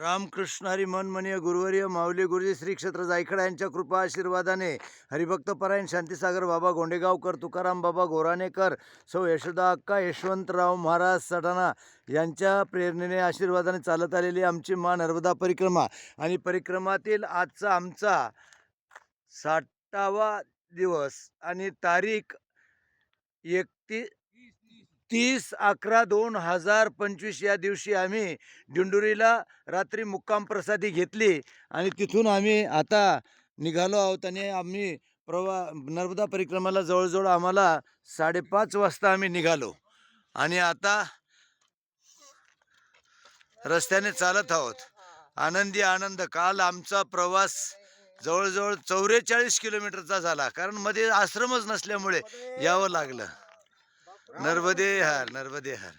रामकृष्ण हरी मनमनीय गुरुवर्य माऊली गुरुजी श्री क्षेत्र जायखडा यांच्या कृपा आशीर्वादाने हरिभक्त परायण शांतीसागर बाबा गोंडेगावकर तुकाराम बाबा गोराणेकर सौ यशोदा अक्का यशवंतराव महाराज सटाणा यांच्या प्रेरणेने आशीर्वादाने चालत आलेली आमची मा नर्मदा परिक्रमा. आणि परिक्रमातील आजचा आमचा साठावा दिवस आणि तारीख एकती तीस अकरा दोन हजार पंचवीस या दिवशी आम्ही दिंडुरीला रात्री मुक्काम प्रसादी घेतली आणि तिथून आम्ही आता निघालो आहोत आणि आम्ही प्रवा नर्मदा परिक्रमाला जवळजवळ आम्हाला साडेपाच वाजता आम्ही निघालो. आणि आता रस्त्याने चालत आहोत. आनंदी आनंद. काल आमचा प्रवास जवळजवळ चौवेचाळीस किलोमीटरचा झाला. कारण मध्ये आश्रमच नसल्यामुळे यावं लागलं. नर्मदे हार नर्मदे हार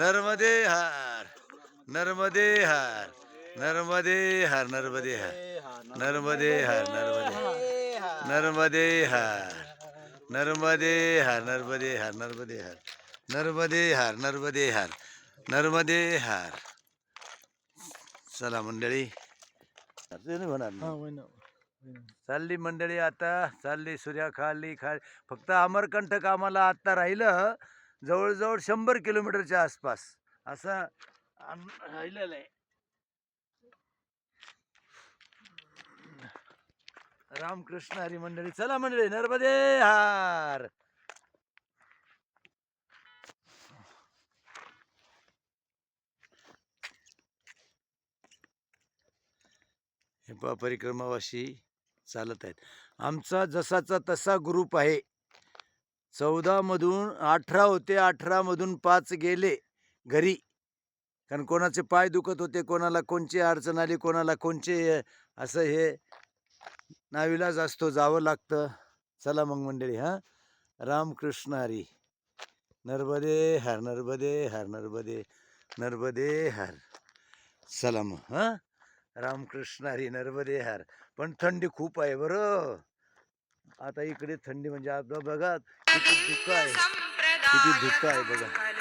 नर्मदे हार नर्मदे हार नर्मदे हार नर्मदे हार नर्मदे हार नर्मदे नर्मदे हार नर्मदे हार नर्मदे हार नर्मदे हार नर्मदे हार नर्मदे हार नर्मदे हार चला मंडळी होणार. चालली मंडळी आता चालली सूर्या खाली खाली. फक्त अमरकंटक आम्हाला आत्ता राहिलं जवळजवळ शंभर किलोमीटरच्या आसपास. असं राहिलेलं आहे. रामकृष्ण हरी मंडळी. चला मंडळी नर्मदे हार. हे परिक्रमावाशी चालत आहेत. आमचा जसाचा तसा ग्रुप आहे. चौदामधून अठरा होते अठरामधून पाच गेले घरी. कारण कोणाचे पाय दुखत होते कोणाला कोणची अडचण आली कोणाला कोणचे असं हे नाविलाज असतो जावं लागतं. चला मग मंडळी हां. रामकृष्ण हरी. नर्मदे हर नर्मदे हर नर्मदे नर्मदे हर. चला मग हां. रामकृष्ण हरी नरवरे हर. पण थंडी खूप आहे बरं. आता इकडे थंडी म्हणजे आता बघा किती धुकं आहे. किती धुकं आहे बघा.